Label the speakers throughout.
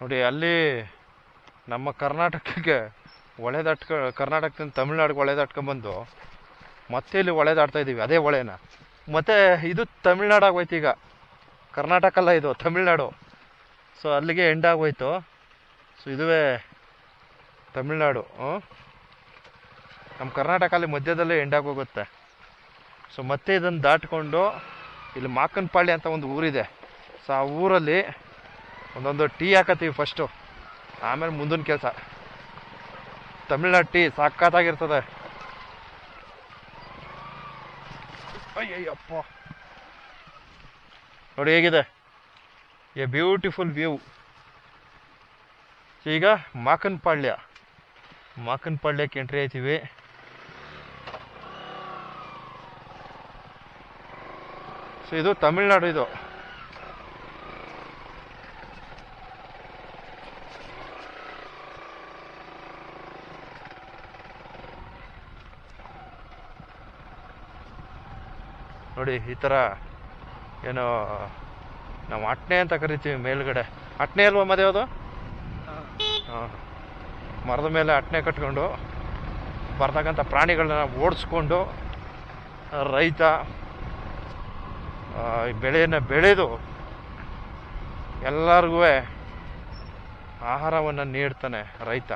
Speaker 1: ನೋಡಿ, ಅಲ್ಲಿ ನಮ್ಮ ಕರ್ನಾಟಕಕ್ಕೆ ಒಳೆದಾಟ್ಕ, ಕರ್ನಾಟಕದಿಂದ ತಮಿಳ್ನಾಡಿಗೆ ಒಳೆದಾಟ್ಕೊಂಬಂದು ಮತ್ತೆ ಇಲ್ಲಿ ಒಳೆದಾಡ್ತಾ ಇದ್ದೀವಿ ಅದೇ ಒಳೆನ. ಮತ್ತೆ ಇದು ತಮಿಳ್ನಾಡು ಹೋಯ್ತು ಈಗ. ಕರ್ನಾಟಕ ಅಲ್ಲ ಇದು, ತಮಿಳ್ನಾಡು. ಸೊ ಅಲ್ಲಿಗೆ ಎಂಡ್ ಆಗೋಯ್ತು. ಸೊ ಇದುವೇ ತಮಿಳ್ನಾಡು? ನಮ್ಮ ಕರ್ನಾಟಕ ಅಲ್ಲಿ ಮಧ್ಯದಲ್ಲೇ ಎಂಡ್ ಆಗೋಗುತ್ತೆ. ಸೊ ಮತ್ತೆ ಇದನ್ನು ದಾಟ್ಕೊಂಡು ಇಲ್ಲಿ ಮಾಕನಪಾಳ್ಯ ಅಂತ ಒಂದು ಊರಿದೆ. ಸೊ ಆ ಊರಲ್ಲಿ ಒಂದೊಂದು ಟೀ ಹಾಕತ್ತೀವಿ ಫಸ್ಟು ಆಮೇಲೆ ಮುಂದಿನ ಕೆಲಸ. ತಮಿಳ್ನಾಡು ಟೀ ಸಾಕಾತಾಗಿರ್ತದೆ. ಅಯ್ಯಯ್ಯಪ್ಪ. ನೋಡಿ ಹೇಗಿದೆ. ಎ ಬ್ಯೂಟಿಫುಲ್ ವ್ಯೂ ಈಗ ಮಾಕನಪಾಳ್ಯ. ಮಾಕನಪಾಳ್ಯಕ್ಕೆ ಎಂಟ್ರಿ ಆಯ್ತೀವಿ ಸೊ ಇದು ತಮಿಳ್ನಾಡು ಇದು. ನೋಡಿ ಈ ಥರ ಏನು ನಾವು ಅಟ್ನೆ ಅಂತ ಕರಿತೀವಿ ಮೇಲ್ಗಡೆ. ಅಟ್ನೆ ಅಲ್ವಾ ಮದುವೆ ಅದು? ಹಾಂ. ಮರದ ಮೇಲೆ ಅಟ್ನೆ ಕಟ್ಕೊಂಡು ಬರ್ತಕ್ಕಂಥ ಪ್ರಾಣಿಗಳನ್ನ ಓಡಿಸ್ಕೊಂಡು ರೈತ ಬೆಳೆಯನ್ನು ಬೆಳೆದು ಎಲ್ಲರಿಗೂ ಆಹಾರವನ್ನು ನೀಡ್ತಾನೆ ರೈತ.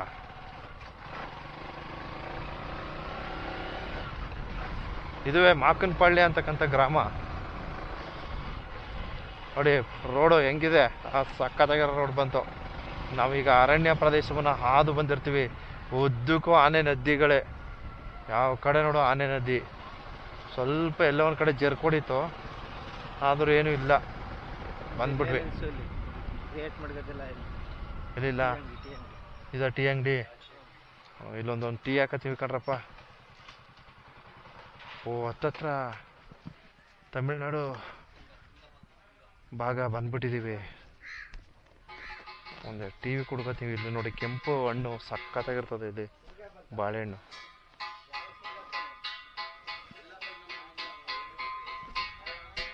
Speaker 1: ಇದುವೇ ಮಾಕನಪಾಳ್ಯ ಅಂತಕ್ಕಂಥ ಗ್ರಾಮ. ನೋಡಿ ರೋಡು ಹೆಂಗಿದೆ? ಆ ಸಕ್ಕತ್ತಾಗಿರೋ ರೋಡ್ ಬಂತು. ನಾವೀಗ ಅರಣ್ಯ ಪ್ರದೇಶವನ್ನು ಹಾದು ಬಂದಿರ್ತೀವಿ. ಉದ್ದಕ್ಕೂ ಆನೆ ನದಿಗಳೇ. ಯಾವ ಕಡೆ ನೋಡು ಆನೆ ನದಿ. ಸ್ವಲ್ಪ ಎಲ್ಲ ಒಂದು ಕಡೆ ಜರ್ಕೊಡಿತು ಆದರೂ ಏನೂ ಇಲ್ಲ. ಬಂದ್ಬಿಟ್ವಿ. ಇಲ್ಲಿಲ್ಲ ಇದ ಟೀ ಅಂಗಡಿ ಇಲ್ಲೊಂದೊಂದು ಟೀ ಹಾಕತ್ತೀವಿ ಕಣ್ರಪ್ಪ. ಓ, ಹತ್ತತ್ರ ತಮಿಳ್ನಾಡು ಭಾಗ ಬಂದ್ಬಿಟ್ಟಿದ್ದೀವಿ ಒಂದು ಟಿ ವಿ ಕುಡ್ಕೋತೀವಿ ಇಲ್ಲಿ ನೋಡಿ, ಕೆಂಪು ಹಣ್ಣು ಸಖತ್ತಾಗಿರ್ತದೆ ಇಲ್ಲಿ, ಬಾಳೆಹಣ್ಣು.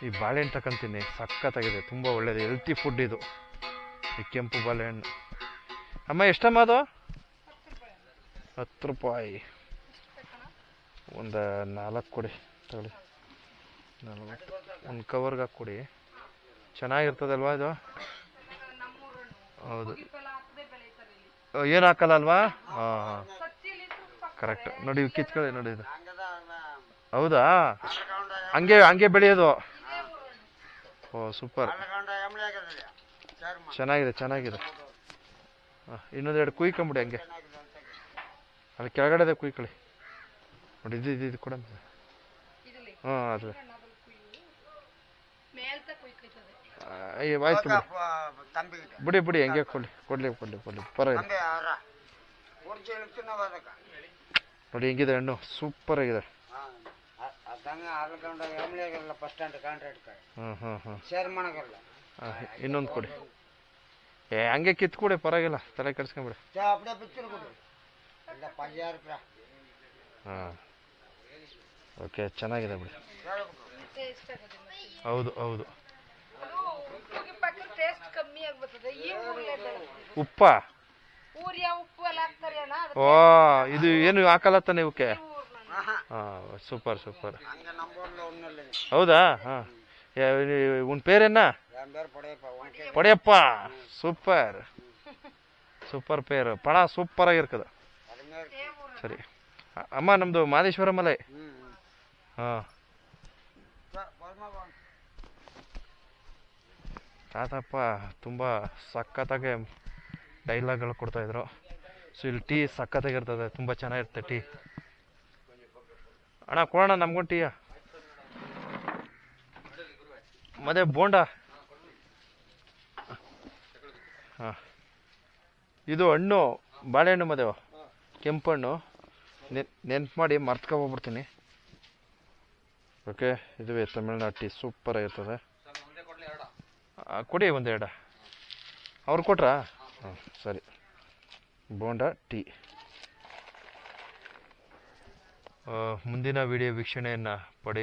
Speaker 1: ಈ ಬಾಳೆಹಣ್ಣು ತಗೊಂತೀನಿ ಸಖತ್ತಾಗಿದೆ, ತುಂಬ ಒಳ್ಳೇದು ಹೆಲ್ತಿ ಫುಡ್ ಇದು. ಈ ಕೆಂಪು ಬಾಳೆಹಣ್ಣು. ಅಮ್ಮ, ಎಷ್ಟಮ್ಮ ಅದು? ಹತ್ತು ರೂಪಾಯಿ. ಒಂದು ನಾಲ್ಕು ಕೊಡಿ, ತಗೊಳ್ಳಿ. ನಲ್ವತ್ತು ಒಂದು ಕವರ್ಗೆ ಹಾಕಿ ಕೊಡಿ ಚೆನ್ನಾಗಿರ್ತದಲ್ವಾ ಇದು? ಹೌದು. ಏನು ಹಾಕಲ್ಲ ಅಲ್ವಾ ಹಾಂ ಹಾಂ. ಕರೆಕ್ಟ್ ನೋಡಿ ಕಿತ್ಕೊಳ್ಳಿ ನೋಡಿ ಇದು. ಹೌದಾ? ಹಂಗೆ ಹಂಗೆ ಬೆಳೆಯೋದು. ಓ, ಸೂಪರ್. ಚೆನ್ನಾಗಿದೆ ಚೆನ್ನಾಗಿದೆ. ಹಾಂ ಇನ್ನೊಂದೆರಡು ಕುಯ್ಕೊಂಬಿಡಿ ಹಂಗೆ. ಅಲ್ಲಿ ಕೆಳಗಡೆ ಕುಯ್ಕೊಳ್ಳಿ. ನೋಡಿ ಇದು ಇದು ಇದು ಕೊಡ. ಹಾಂ ಅದು. ಅಯ್ಯೋ ಆಯ್ತು ಬಿಡಿ.
Speaker 2: ತಂಬಿಗೆ
Speaker 1: ಬಿಡಿ ಬಿಡಿ ಹಂಗೆ ಕೊಡಲಿ ಕೊಡಲಿ ಕೊಡಲಿ ಕೊಡಲಿ. ಪರವಾಗಿಲ್ಲ. ನೋಡಿ ಹೆಂಗಿದೆ ಹಣ್ಣು. ಸೂಪರ್ ಆಗಿದೆ. ಇನ್ನೊಂದು ಕೊಡಿ. ಏ ಹಂಗೆ ಕಿತ್ಕೊಡಿ ಪರವಾಗಿಲ್ಲ. ತಲೆ ಕೆಡ್ಸ್ಕೊಂಬಿಡಿ.
Speaker 2: ಕೊಡು
Speaker 1: ಹಾಂ. ಓಕೆ, ಚೆನ್ನಾಗಿದೆ ಬಿಡಿ. ಹೌದು ಹೌದು. ಉಪ್ಪ? ಓ, ಇದು ಏನು ಹಾಕಲ್ಲ ತಾನೆ ಇವಕ್ಕೆ ಹಾಂ, ಸೂಪರ್ ಸೂಪರ್. ಹೌದಾ? ಹಾಂ. ಉನ್ ಪೇರೇನಾ? ಪಡೆಯಪ್ಪ. ಸೂಪರ್. ಸೂಪರ್ ಪೇರ್. ಪಣ ಸೂಪರ್ ಆಗಿರ್ತದ. ಸರಿ. ಅಮ್ಮ ನಮ್ಮದು ಮಾದೇಶ್ವರ ಮಲೆ ಹಾಂ. ತಾತಪ್ಪ ತುಂಬ ಸಖತ್ತಾಗೆ ಡೈಲಾಗ್ಗಳು ಕೊಡ್ತಾಯಿದ್ರು ಸೊ ಇಲ್ಲಿ ಟೀ ಸಖತ್ತಾಗಿರ್ತದೆ ತುಂಬ ಚೆನ್ನಾಗಿರ್ತದೆ ಟೀ. ಅಣ್ಣ ಕೊಡೋಣ ನಮ್ಗೊಂದು ಟೀಯ? ಮತ್ತೆ ಬೋಂಡ? ಹಾಂ. ಇದು ಹಣ್ಣು ಬಾಳೆಹಣ್ಣು ಮದುವೆ ಕೆಂಪಣ್ಣು ನೆನ್ಪು ಮಾಡಿ ಮರ್ತ್ಕೊಬೋಗ್ಬಿಡ್ತೀನಿ ಓಕೆ, ಇದುವೇ ತಮಿಳ್ನಾಡು ಟೀ ಸೂಪರ್ ಆಗಿರ್ತದೆ. ಕೊಡಿ ಒಂದೆರಡು ಅವ್ರು ಕೊಟ್ರಾ? ಸರಿ. ಬೋಂಡ ಟೀ. ಮುಂದಿನ ವಿಡಿಯೋ ವೀಕ್ಷಣೆಯನ್ನು ಪಡೆ